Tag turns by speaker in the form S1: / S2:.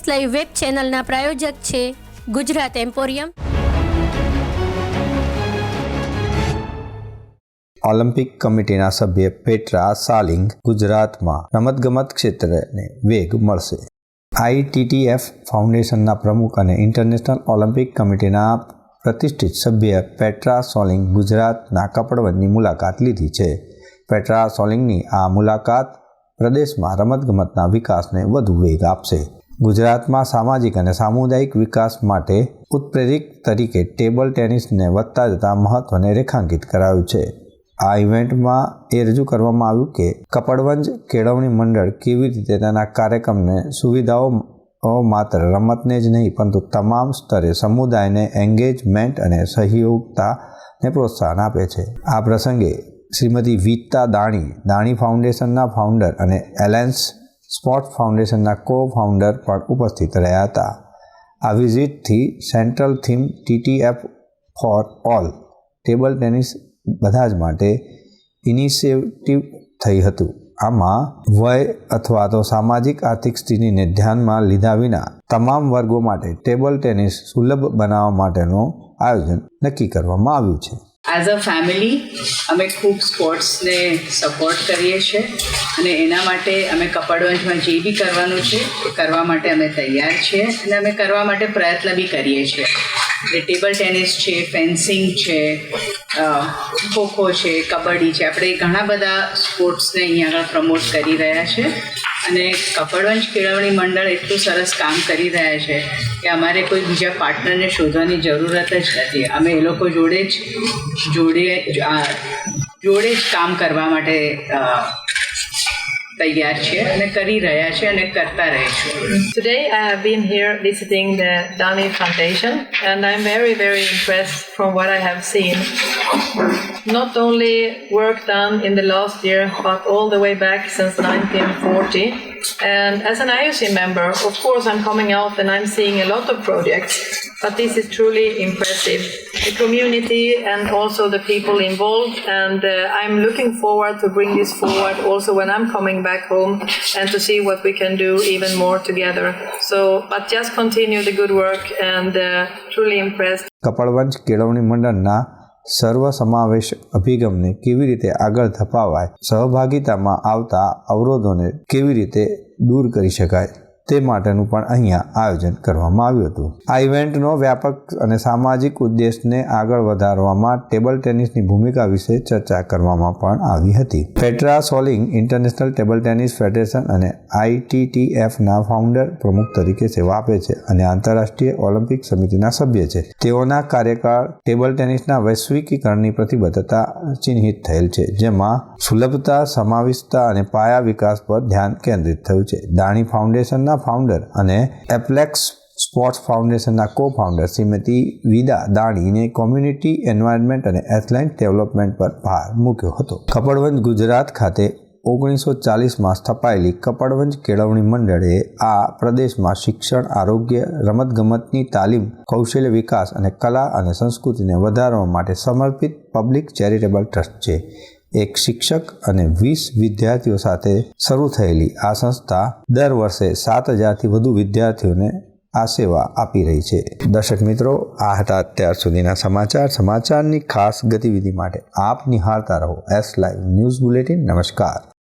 S1: S live web ચેનલના પ્રાયોજક છે Gujarat emporium.
S2: Olympic કમિટીના સભ્ય પેટ્રા સાલિંગ ગુજરાતમાં રમતગમત ક્ષેત્રને વેગ મળશે. આઈટીટીએફ ફાઉન્ડેશનના પ્રમુખ અને ઇન્ટરનેશનલ ઓલિમ્પિક કમિટીના પ્રતિષ્ઠિત સભ્ય પેટ્રા સોલિંગ ગુજરાતના કપડવંદની મુલાકાત લીધી છે. પેટ્રા સોલિંગની આ મુલાકાત પ્રદેશમાં રમતગમતના વિકાસને વધુ વેગ આપશે. ગુજરાતમાં સામાજિક અને સામુદાયિક વિકાસ માટે ઉત્પ્રેરક તરીકે ટેબલ ટેનિસને વધતા જતા મહત્વને રેખાંકિત કરાયું છે. આ ઇવેન્ટમાં એ રજૂ કરવામાં આવ્યું કે કપડવંજ કેળવણી મંડળ કેવી રીતે તેના કાર્યક્રમને સુવિધાઓ માત્ર રમતને જ નહીં, પરંતુ તમામ સ્તરે સમુદાયને એન્ગેજમેન્ટ અને સહયોગતાને પ્રોત્સાહન આપે છે. આ પ્રસંગે શ્રીમતી વીતા દાણી દાણી ફાઉન્ડેશનના ફાઉન્ડર અને એલાયન્સ સ્પોર્ટ ફાઉન્ડેશનના કો ફાઉન્ડર પણ ઉપસ્થિત રહ્યા હતા. આ વિઝિટથી central theme TTF for all, table tennis બધા જ માટે ઇનિશિયેટિવ થઈ હતું. આમાં વય અથવા તો સામાજિક આર્થિક સ્થિતિને ધ્યાનમાં લીધા વિના તમામ વર્ગો માટે ટેબલ ટેનિસ સુલભ બનાવવા માટેનું આયોજન નક્કી કરવામાં આવ્યું છે.
S3: એઝ અ ફેમિલી અમે ખૂબ સ્પોર્ટ્સને સપોર્ટ કરીએ છીએ અને એના માટે અમે કપડવંજમાં જે બી કરવાનું છે એ કરવા માટે અમે તૈયાર છીએ અને અમે કરવા માટે પ્રયત્ન બી કરીએ છીએ. એટલે ટેબલ ટેનિસ છે, ફેન્સિંગ છે ખોખો છે, કબડ્ડી છે, આપણે ઘણા બધા સ્પોર્ટ્સને અહીંયા આગળ પ્રમોટ કરી રહ્યા છે અને કપડવંશ કેળવણી મંડળ એટલું સરસ કામ કરી રહ્યા છે કે અમારે કોઈ બીજા પાર્ટનરને શોધવાની જરૂરત જ નથી. અમે એ લોકો જોડે જ, જોડે જોડે જ કામ કરવા માટે તૈયાર છીએ અને કરી રહ્યા છીએ અને કરતા રહીશું
S4: Today I have been here visiting the Dani Foundation and I'm very, very impressed from what I have seen. Not only work done in the last year, but all the way back since 1940. And as an IOC member, of course, I'm coming out and I'm seeing a lot of projects, but this is truly impressive. The community and also the people involved, and uh, I'm looking forward to bring this forward also when I'm coming back home and to see what we can do even more together. So, but just continue the good work and uh, truly impressed.
S2: Kapadvanj કેળવણી મંડળના સર્વ સમાવેશ અભિગમને કેવી રીતે આગળ ધપાવાય સહભાગિતામાં આવતા અવરોધોને કેવી રીતે દૂર કરી શકાય તે માટેનું પણ અહીંયા આયોજન કરવામાં આવ્યું હતું. આ ઇવેન્ટનો વ્યાપક અને સામાજિક ઉદ્દેશને આગળ વધારવામાં ટેબલ ટેનિસની ભૂમિકા વિશે ચર્ચા કરવામાં પણ આવી હતી. Petra Sorling international table tennis federation અને આઈટીટીએફના ફાઉન્ડર પ્રમુખ તરીકે સેવા આપે છે અને આંતરરાષ્ટ્રીય ઓલિમ્પિક સમિતિના સભ્ય છે. તેઓના કાર્યકાળ ટેબલ ટેનિસના વૈશ્વિકીકરણની પ્રતિબદ્ધતા ચિહ્નિત થયેલ છે, જેમાં સુલભતા, સમાવિષ્ટતા અને પાયા વિકાસ પર ધ્યાન કેન્દ્રિત થયું છે. દાણી ફાઉન્ડેશનના ફાઉન્ડર અને એપ્લેક્સ સ્પોર્ટ્સ ફાઉન્ડેશનના કો ફાઉન્ડર શ્રીમતી વિદા દાણીને કોમ્યુનિટી એન્વાયરમેન્ટ અને એથલેટ ડેવલપમેન્ટ પર ભાર મૂક્યો હતો. કપડવંજ ગુજરાત ખાતે ઓગણીસો ચાલીસમાં સ્થપાયેલી કપડવંજ કેળવણી મંડળે આ પ્રદેશમાં શિક્ષણ, આરોગ્ય, રમતગમતની તાલીમ, કૌશલ્ય વિકાસ અને કલા અને સંસ્કૃતિને વધારવા માટે સમર્પિત પબ્લિક ચેરિટેબલ ટ્રસ્ટ છે. એક શિક્ષક અને વીસ વિદ્યાર્થીઓ સાથે શરૂ થયેલી આ સંસ્થા દર વર્ષે સાત હજારથી વધુ વિદ્યાર્થીઓને આ સેવા આપી રહી છે. દર્શક મિત્રો, આ હતા અત્યાર સુધીના સમાચાર. સમાચારની ખાસ ગતિવિધિ માટે આપ નિહાળતા રહો. એસ લાઈવ ન્યૂઝ બુલેટિન નમસ્કાર.